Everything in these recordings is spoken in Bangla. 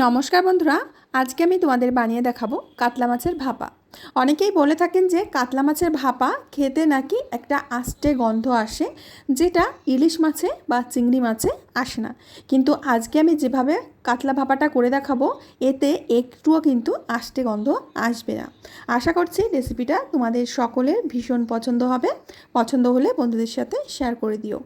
নমস্কার বন্ধুরা, আজকে আমি তোমাদের বানিয়ে দেখাবো কাতলা মাছের ভাপা। অনেকেই বলে থাকেন যে কাতলা মাছের ভাপা খেতে নাকি একটা আষ্টে গন্ধ আসে, যেটা ইলিশ মাছে বা চিংড়ি মাছে আসে না। কিন্তু আজকে আমি যেভাবে কাতলা ভাপাটা করে দেখাবো, এতে একটুও কিন্তু আষ্টে গন্ধ আসবে না। আশা করছি রেসিপিটা তোমাদের সকলের ভীষণ পছন্দ হবে। পছন্দ হলে বন্ধুদের সাথে শেয়ার করে দিও।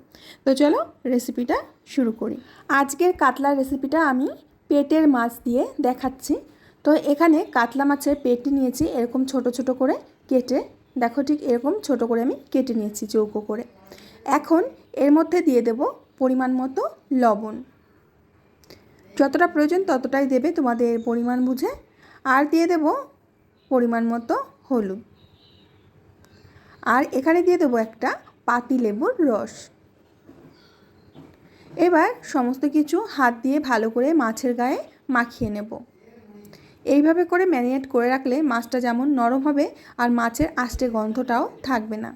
তো চলো রেসিপিটা শুরু করি। আজকের কাতলা রেসিপিটা আমি পেটের মাছ দিয়ে দেখাচ্ছি। তো এখানে কাতলা মাছের পেটটি নিয়েছি, এরকম ছোট ছোট করে কেটে। দেখো ঠিক এরকম ছোট করে আমি কেটে নিয়েছি চৌকো করে। এখন এর মধ্যে দিয়ে দেব পরিমাণ মতো লবণ। যতটা প্রয়োজন ততটাই দেবে তোমাদের পরিমাণ বুঝে। আর দিয়ে দেব পরিমাণ মতো হলুদ। আর এখানে দিয়ে দেবো একটা পাতি লেবুর রস। এবার সমস্ত কিছু হাত দিয়ে ভালো করে মাছের গায়ে মাখিয়ে নেব। এইভাবে করে ম্যারিনেট করে রাখলে মাছটা যেমন নরম হবে আর মাছের আষ্টে গন্ধটাও থাকবে না।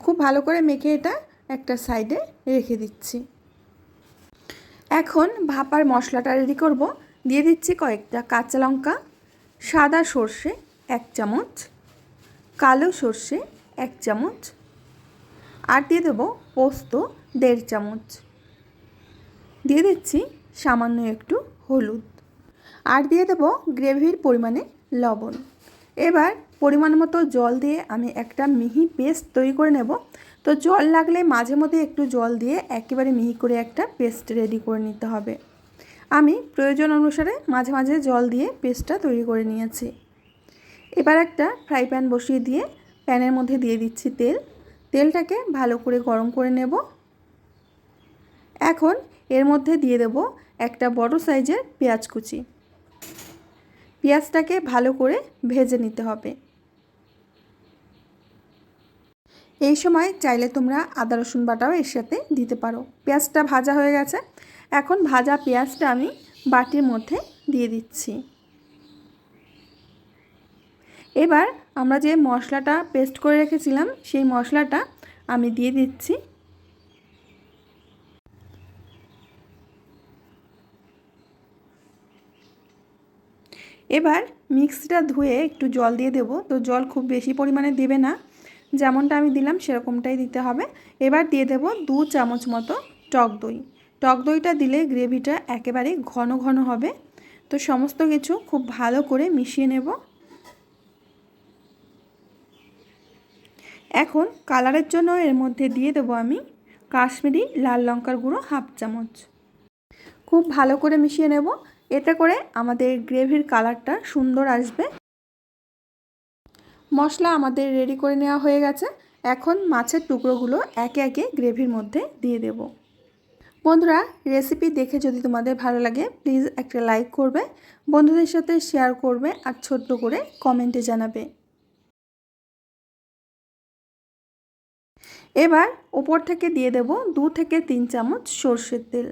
খুব ভালো করে মেখে এটা একটা সাইডে রেখে দিচ্ছি। এখন ভাপার মশলাটা রেডি করব। দিয়ে দিচ্ছি কয়েকটা কাঁচা লঙ্কা, সাদা সর্ষে এক চামচ, কালো সর্ষে এক চামচ, আর দিয়ে দেবো পোস্ত দেড় চামচ। দিয়ে দিচ্ছি সামান্য একটু হলুদ। আর দিয়ে দেবো গ্রেভির পরিমাণে লবণ। এবার পরিমাণ মতো জল দিয়ে আমি একটা মিহি পেস্ট তৈরি করে নেব। তো জল লাগলে মাঝে মধ্যে একটু জল দিয়ে একেবারে মিহি করে একটা পেস্ট রেডি করে নিতে হবে। আমি প্রয়োজন অনুসারে মাঝে মাঝে জল দিয়ে পেস্টটা তৈরি করে নিয়েছি। এবার একটা ফ্রাই প্যান বসিয়ে দিয়ে প্যানের মধ্যে দিয়ে দিচ্ছি তেল। তেলটাকে ভালো করে গরম করে নেব। এখন এর মধ্যে দিয়ে দেব একটা বড় সাইজের পেঁয়াজ কুচি। পেঁয়াজটাকে ভালো করে ভেজে নিতে হবে। এই সময় চাইলে তোমরা আদা, রসুন বাটাও এর সাথে দিতে পারো। পেঁয়াজটা ভাজা হয়ে গেছে। এখন ভাজা পেঁয়াজটা আমি বাটির মধ্যে দিয়ে দিচ্ছি। এবার আমরা যে মশলাটা পেস্ট করে রেখেছিলাম, সেই মশলাটা আমি দিয়ে দিচ্ছি। এবার মিক্সিটা ধুয়ে একটু জল দিয়ে দেবো। তো জল খুব বেশি পরিমাণে দেবে না। যেমনটা আমি দিলাম সেরকমটাই দিতে হবে। এবার দিয়ে দেব দু চামচ মতো টক দই। টক দইটা দিলে গ্রেভিটা একেবারে ঘন ঘন হবে। তো সমস্ত কিছু খুব ভালো করে মিশিয়ে নেব। এখন কালারের জন্য এর মধ্যে দিয়ে দেবো আমি কাশ্মীরি লাল লঙ্কার গুঁড়ো হাফ চামচ। খুব ভালো করে মিশিয়ে নেব। এতে করে আমাদের গ্রেভির কালারটা সুন্দর আসবে। মশলা আমাদের রেডি করে নেওয়া হয়ে গেছে। এখন মাছের টুকরোগুলো একে একে গ্রেভির মধ্যে দিয়ে দেব। বন্ধুরা রেসিপি দেখে যদি তোমাদের ভালো লাগে প্লিজ একটা লাইক করবে, বন্ধুদের সাথে শেয়ার করবে আর ছোট্ট করে কমেন্টে জানাবে। এবার ওপর থেকে দিয়ে দেব দু থেকে তিন চামচ সর্ষের তেল।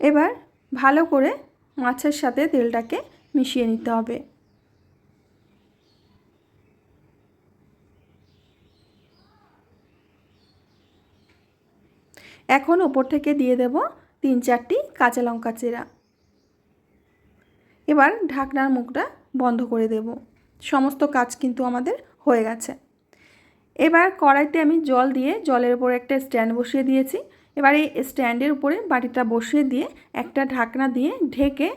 এবার ভালো করে মাছের সাথে তেলটাকে মিশিয়ে নিতে হবে। এখন ওপর থেকে দিয়ে দেব তিন চারটি কাঁচা লঙ্কা চেরা। এবার ঢাকনার মুখটা বন্ধ করে দেব। সমস্ত কাজ কিন্তু আমাদের হয়ে গেছে। এবার কড়াইতে আমি জল দিয়ে জলের উপর একটা স্ট্যান্ড বসিয়ে দিয়েছি। এবার স্ট্যান্ডের উপরে বাটিটা বসিয়ে দিয়ে একটা ঢাকনা দিয়ে ঢেকে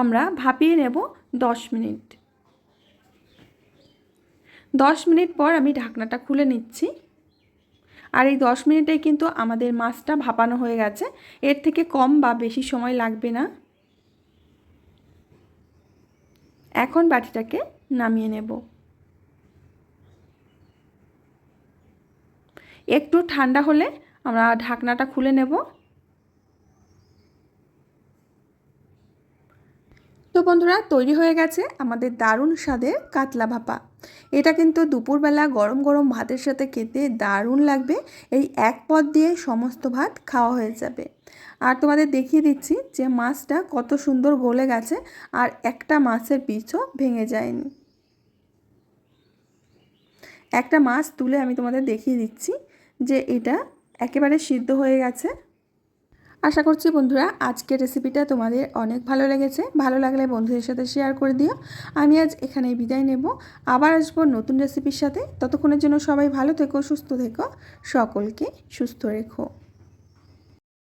আমরা ভাপিয়ে নেব দশ মিনিট। দশ মিনিট পর আমি ঢাকনাটা খুলে নিচ্ছি। আর এই দশ মিনিটে কিন্তু আমাদের মাছটা ভাপানো হয়ে গেছে। এর থেকে কম বা বেশি সময় লাগবে না। এখন বাটিটাকে নামিয়ে নেব। একটু ঠান্ডা হলে আমরা ঢাকনাটা খুলে নেব। তো বন্ধুরা, তৈরি হয়ে গেছে আমাদের দারুণ স্বাদের কাতলা ভাপা। এটা কিন্তু দুপুরবেলা গরম গরম ভাতের সাথে খেতে দারুণ লাগবে। এই এক পদ দিয়ে সমস্ত ভাত খাওয়া হয়ে যাবে। আর তোমাদের দেখিয়ে দিচ্ছি যে মাছটা কত সুন্দর গলে গেছে আর একটা মাছের পিছও ভেঙে যায়নি। একটা মাছ তুলে আমি তোমাদের দেখিয়ে দিচ্ছি যে এটা একেবারে সিদ্ধ হয়ে গেছে। আশা করছি বন্ধুরা আজকের রেসিপিটা তোমাদের অনেক ভালো লেগেছে। ভালো লাগলে বন্ধুদের সাথে শেয়ার করে দিও। আমি আজ এখানে বিদায় নেব। আবার আসব নতুন রেসিপির সাথে। ততক্ষণের জন্য সবাই ভালো থেকো, সুস্থ থেকো। সকলকে সুস্থ রেখো।